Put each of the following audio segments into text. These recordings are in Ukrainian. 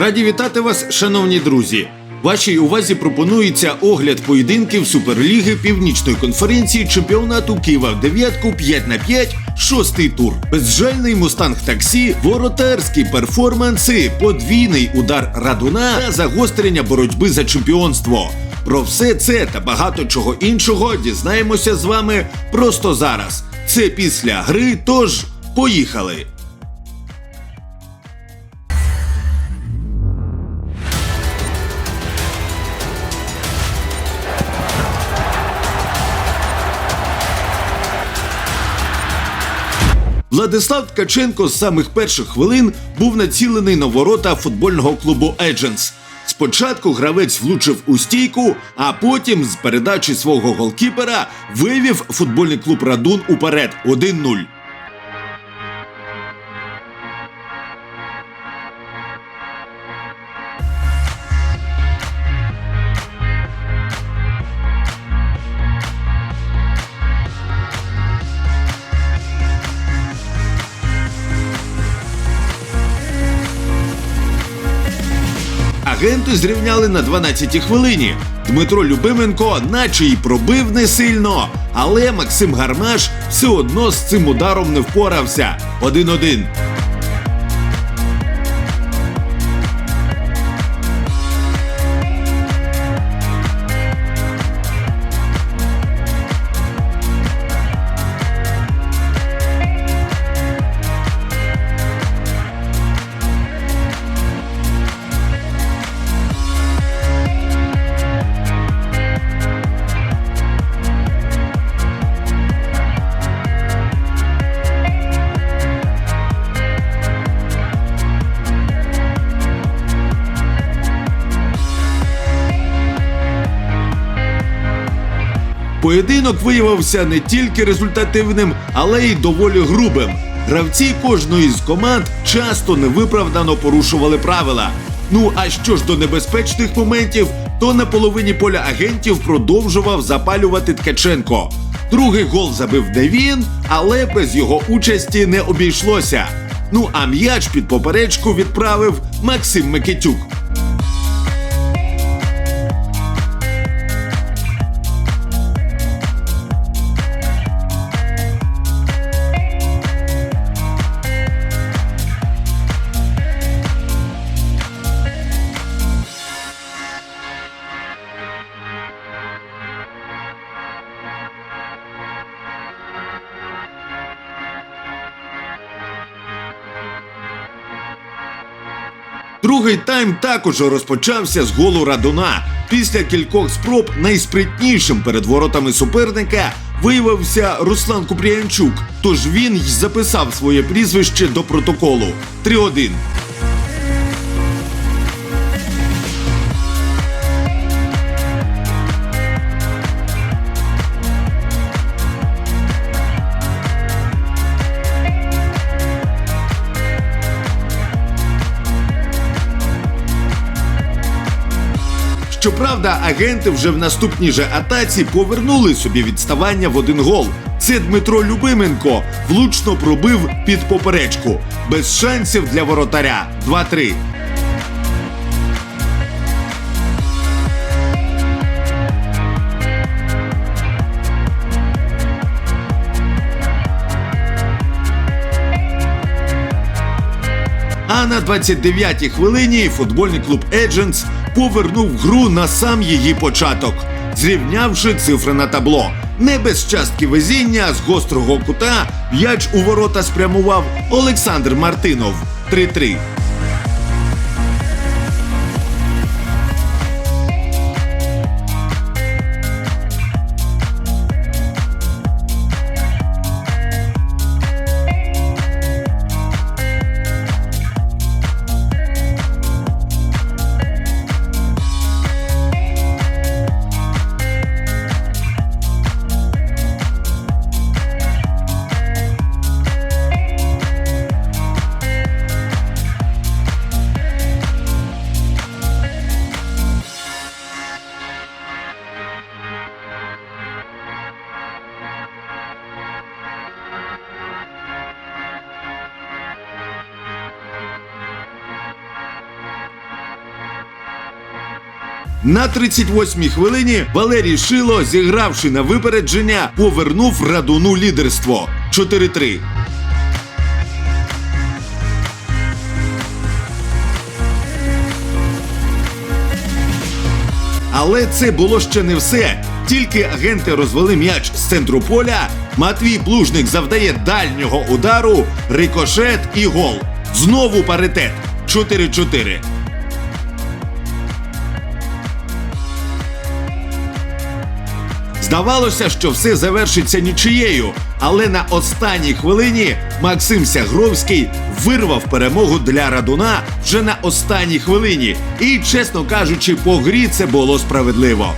Раді вітати вас, шановні друзі. Вашій увазі пропонується огляд поєдинків Суперліги Північної конференції чемпіонату Києва в дев'ятку 5 на 5 шостий тур. Безжальний мустанг таксі, воротарські перформанси, подвійний удар радуна та загострення боротьби за чемпіонство. Про все це та багато чого іншого дізнаємося з вами просто зараз. Це після гри, тож поїхали! Владислав Ткаченко з самих перших хвилин був націлений на ворота футбольного клубу Едженс. Спочатку гравець влучив у стійку, а потім з передачі свого голкіпера вивів футбольний клуб Радун уперед 1-0. Агенти зрівняли на 12-й хвилині. Дмитро Любименко, наче й пробив не сильно, але Максим Гармаш все одно з цим ударом не впорався. 1-1. Поєдинок виявився не тільки результативним, але й доволі грубим. Гравці кожної з команд часто невиправдано порушували правила. Ну а що ж до небезпечних моментів, то на половині поля агентів продовжував запалювати Ткаченко. Другий гол забив не він, але без його участі не обійшлося. Ну а м'яч під поперечку відправив Максим Микитюк. Другий тайм також розпочався з голу Радуна. Після кількох спроб найспритнішим перед воротами суперника виявився Руслан Купріянчук. Тож він й записав своє прізвище до протоколу 3-1. Щоправда, агенти вже в наступній же атаці повернули собі відставання в один гол. Це Дмитро Любименко влучно пробив під поперечку. Без шансів для воротаря. 2-3. А на 29-й хвилині футбольний клуб Едженс повернув гру на сам її початок, зрівнявши цифри на табло. Не без частки везіння з гострого кута м'яч у ворота спрямував Олександр Мартинов 3-3. На 38-й хвилині Валерій Шило, зігравши на випередження, повернув Радуну лідерство 4-3. Але це було ще не все. Тільки агенти розвели м'яч з центру поля. Матвій Плужник завдає дальнього удару, рикошет і гол. Знову паритет 4-4. Здавалося, що все завершиться нічиєю, але на останній хвилині Максим Сягровський вирвав перемогу для Радуна вже на останній хвилині. І, чесно кажучи, по грі це було справедливо.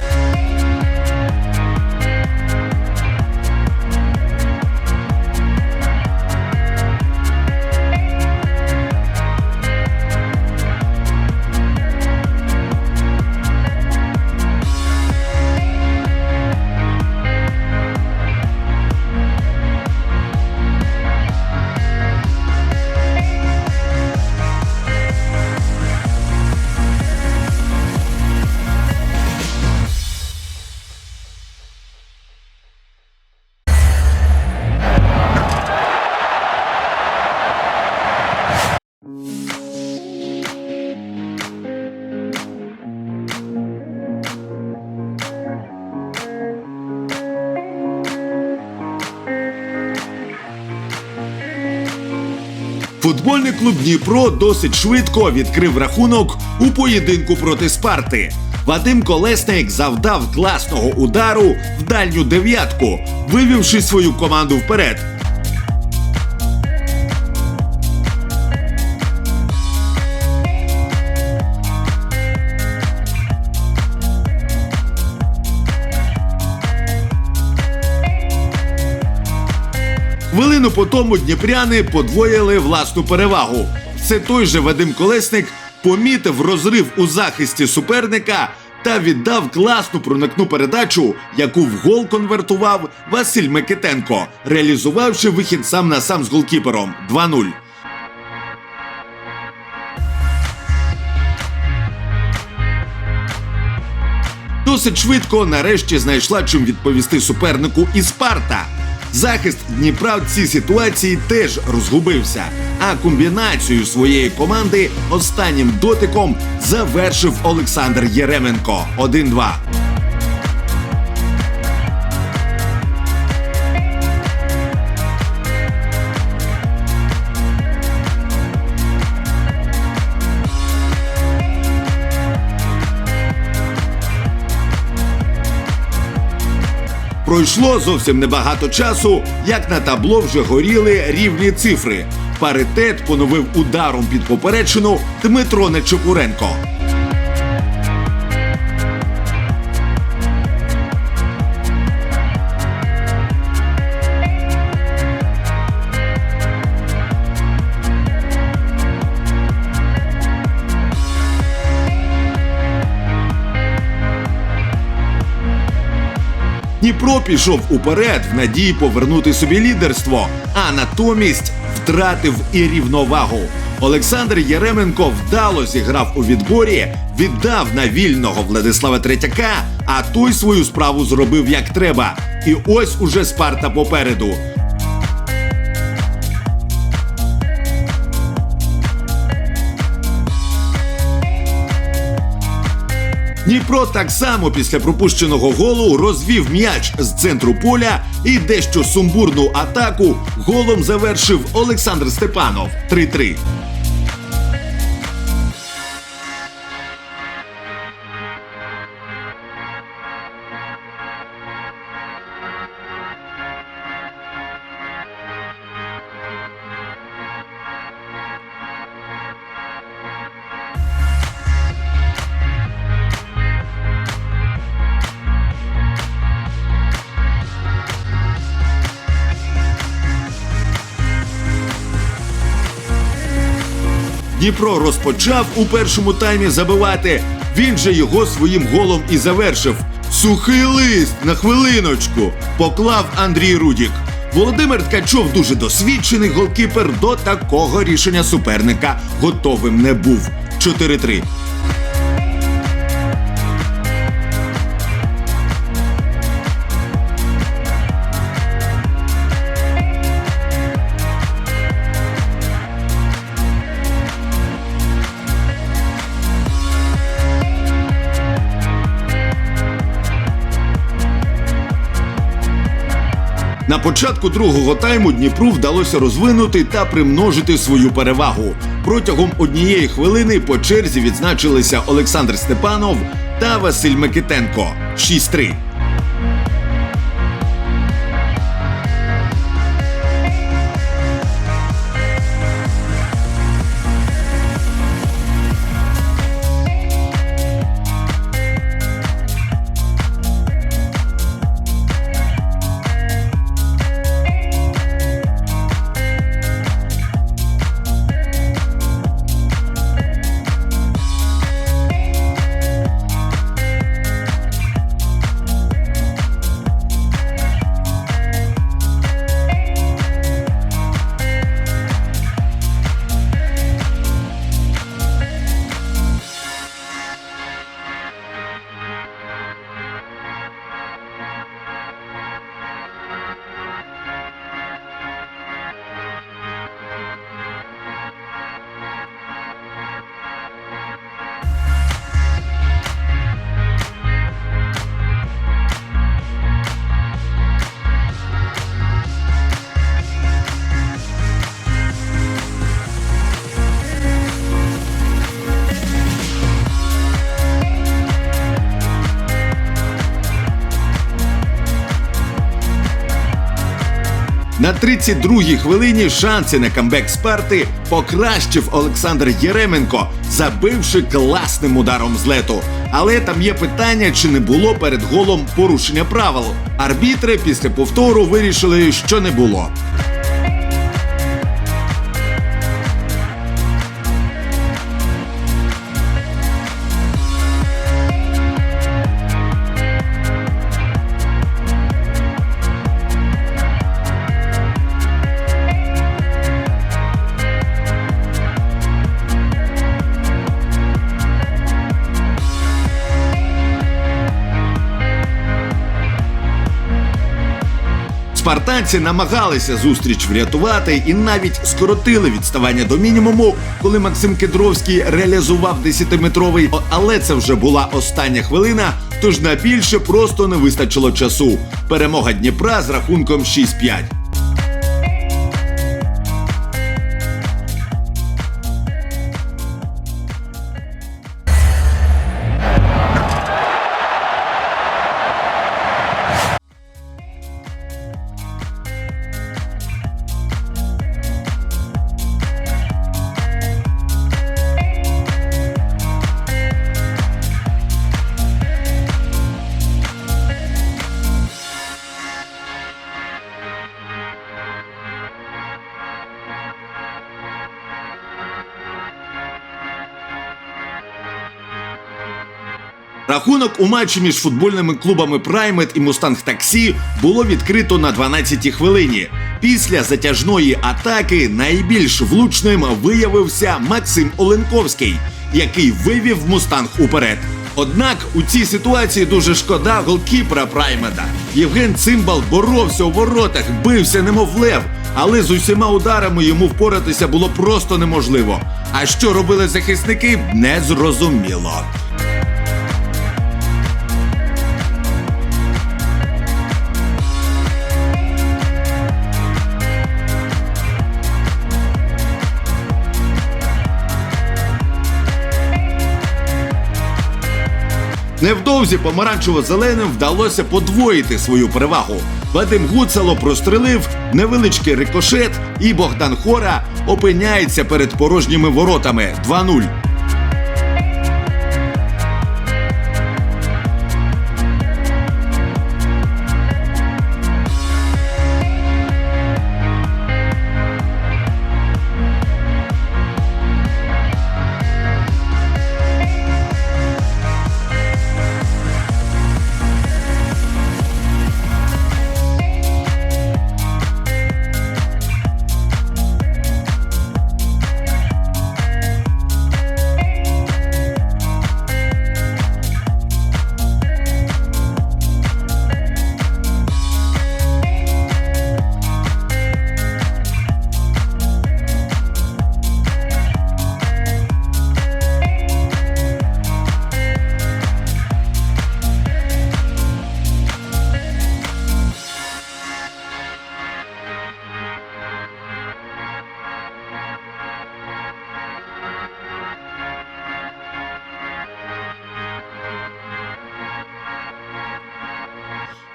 Клуб Дніпро досить швидко відкрив рахунок у поєдинку проти Спарти. Вадим Колесник завдав класного удару в дальню дев'ятку, вивівши свою команду вперед. Хвилину по тому дніпряни подвоїли власну перевагу. Це той же Вадим Колесник помітив розрив у захисті суперника та віддав класну проникну передачу, яку в гол конвертував Василь Микитенко, реалізувавши вихід сам на сам з голкіпером 2-0. Досить швидко нарешті знайшла чим відповісти супернику і Спарта. Захист Дніпра в цій ситуації теж розгубився, а комбінацію своєї команди останнім дотиком завершив Олександр Єременко 1-2. Пройшло зовсім небагато часу, як на табло вже горіли рівні цифри. Паритет поновив ударом під поперечину Дмитро Нечепуренко. Дніпро пішов уперед в надії повернути собі лідерство, а натомість втратив і рівновагу. Олександр Єременко вдало зіграв у відборі, віддав на вільного Владислава Третяка, а той свою справу зробив як треба. І ось уже Спарта попереду. Дніпро так само після пропущеного голу розвів м'яч з центру поля і дещо сумбурну атаку голом завершив Олександр Степанов 3-3. Дніпро розпочав у першому таймі забивати. Він же його своїм голом і завершив. Сухий лист на хвилиночку поклав Андрій Рудік. Володимир Ткачов дуже досвідчений голкіпер до такого рішення суперника готовим не був. 4-3. Початку другого тайму Дніпру вдалося розвинути та примножити свою перевагу. Протягом однієї хвилини по черзі відзначилися Олександр Степанов та Василь Микитенко 6-3. На 32-й хвилині шанси на камбек Спарти покращив Олександр Єременко, забивши класним ударом з лету. Але там є питання, чи не було перед голом порушення правил. Арбітри після повтору вирішили, що не було. Спартанці намагалися зустріч врятувати і навіть скоротили відставання до мінімуму, коли Максим Кедровський реалізував 10-метровий. Але це вже була остання хвилина, тож на більше просто не вистачило часу. Перемога Дніпра з рахунком 6-5. Рахунок у матчі між футбольними клубами Праймет і Мустанг Таксі було відкрито на 12-й хвилині. Після затяжної атаки найбільш влучним виявився Максим Оленковський, який вивів Мустанг уперед. Однак у цій ситуації дуже шкода голкіпера Праймеда. Євген Цимбал боровся у воротах, бився немов лев, але з усіма ударами йому впоратися було просто неможливо. А що робили захисники, не зрозуміло. Невдовзі помаранчево-зеленим вдалося подвоїти свою перевагу. Вадим Гуцало прострелив невеличкий рикошет, і Богдан Хора опиняється перед порожніми воротами 2-0.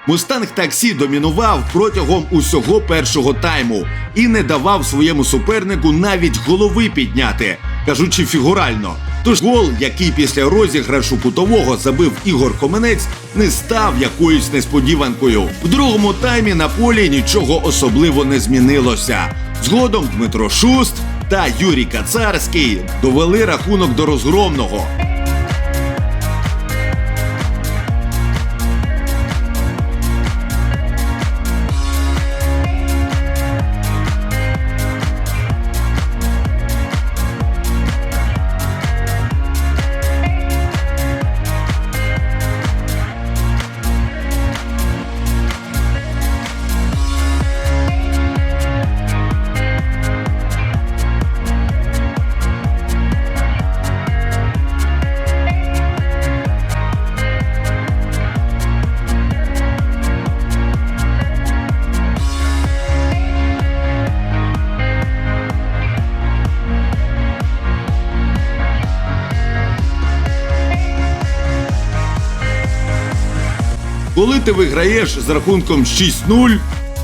Мустанг таксі домінував протягом усього першого тайму і не давав своєму супернику навіть голови підняти, кажучи фігурально. Тож гол, який після розіграшу кутового забив Ігор Коменець, не став якоюсь несподіванкою. В другому таймі на полі нічого особливо не змінилося. Згодом Дмитро Шуст та Юрій Кацарський довели рахунок до розгромного. Коли ти виграєш з рахунком 6-0,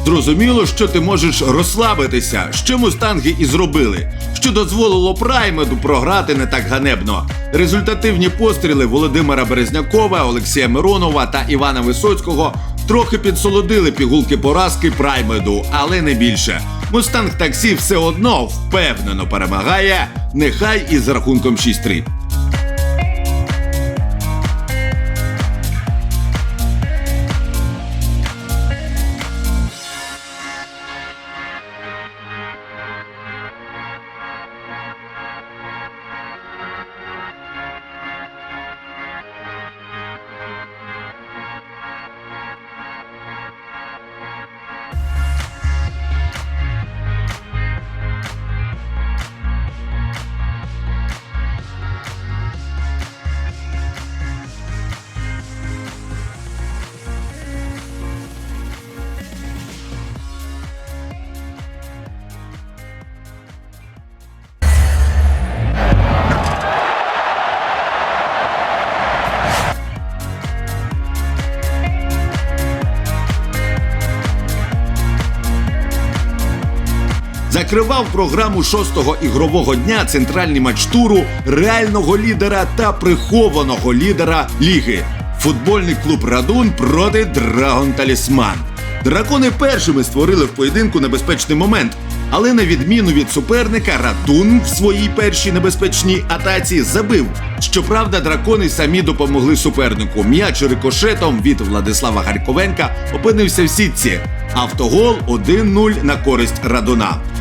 зрозуміло, що ти можеш розслабитися, що мустанги і зробили, що дозволило Праймеду програти не так ганебно. Результативні постріли Володимира Березнякова, Олексія Миронова та Івана Висоцького трохи підсолодили пігулки поразки Праймеду, але не більше. Мустанг таксі все одно впевнено перемагає, нехай і з рахунком 6-3. Закривав програму шостого ігрового дня центральний матч туру реального лідера та прихованого лідера ліги. Футбольний клуб Радун проти Драгон Талісман. Дракони першими створили в поєдинку небезпечний момент, але на відміну від суперника, Радун в своїй першій небезпечній атаці забив. Щоправда, дракони самі допомогли супернику. М'яч рикошетом від Владислава Гарьковенка опинився в сітці. Автогол 1-0 на користь Радуна.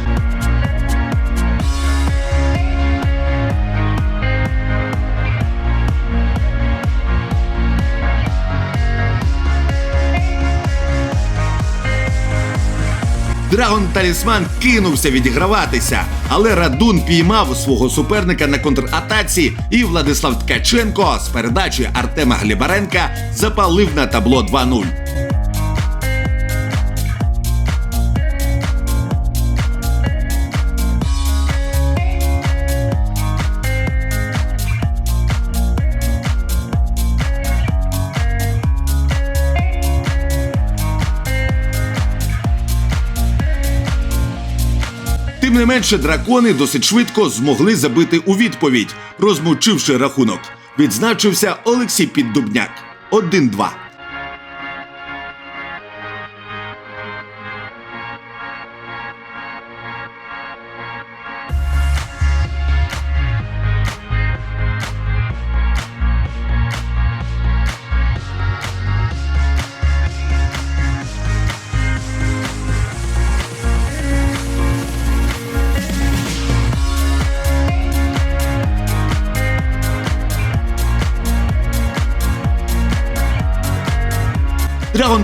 Драгон Талісман кинувся відіграватися, але Радун піймав свого суперника на контратаці, і Владислав Ткаченко з передачі Артема Глібаренка запалив на табло 2-0. Тим не менше, дракони досить швидко змогли забити у відповідь, розмучивши рахунок. Відзначився Олексій Піддубняк 1-2.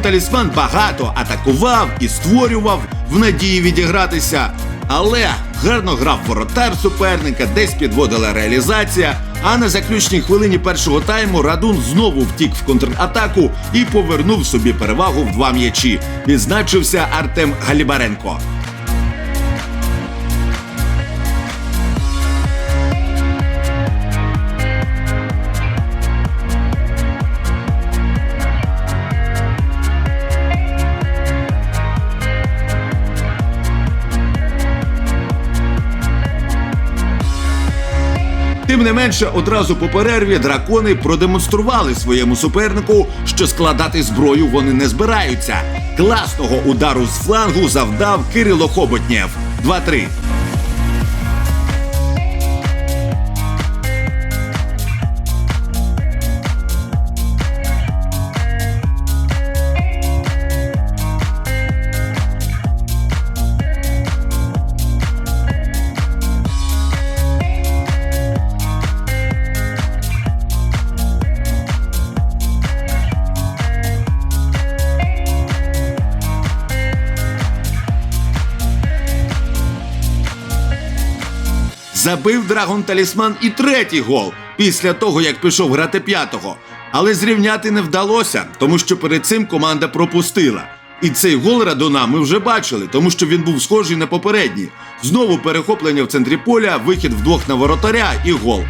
Талісман багато атакував і створював в надії відігратися, але гарно грав воротар суперника, десь підводила реалізація. А на заключній хвилині першого тайму Радун знову втік в контратаку і повернув собі перевагу в два м'ячі. Відзначився Артем Галібаренко. Не менше, одразу по перерві дракони продемонстрували своєму супернику, що складати зброю вони не збираються. Класного удару з флангу завдав Кирило Хоботнєв. 2-3. Забив Драгон Талісман і третій гол після того, як пішов грати п'ятого. Але зрівняти не вдалося, тому що перед цим команда пропустила. І цей гол Радона ми вже бачили, тому що він був схожий на попередній. Знову перехоплення в центрі поля, вихід вдвох на воротаря і гол.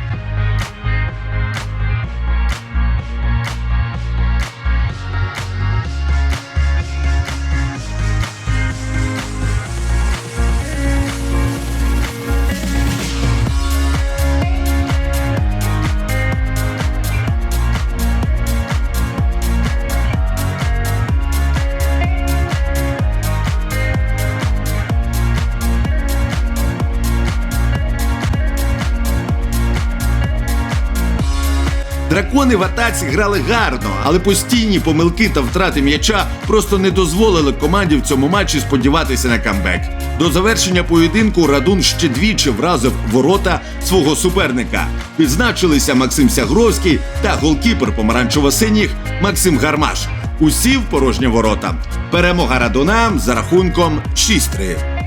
Дракони в атаці грали гарно, але постійні помилки та втрати м'яча просто не дозволили команді в цьому матчі сподіватися на камбек. До завершення поєдинку Радун ще двічі вразив ворота свого суперника. Відзначилися Максим Сягровський та голкіпер помаранчево-синіх Максим Гармаш. Усі в порожні ворота. Перемога Радуна за рахунком 6-3.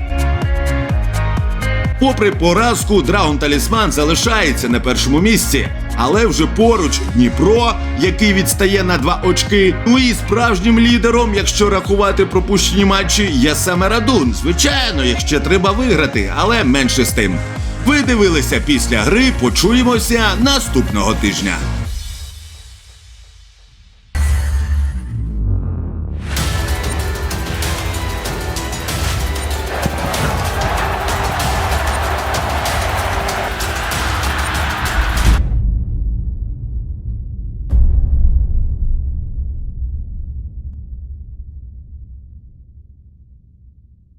Попри поразку, Драгон Талісман залишається на першому місці, але вже поруч Дніпро, який відстає на два очки. Ну і справжнім лідером, якщо рахувати пропущені матчі, є саме Радун. Звичайно, ще треба виграти, але менше з тим. Ви дивилися після гри. Почуємося наступного тижня.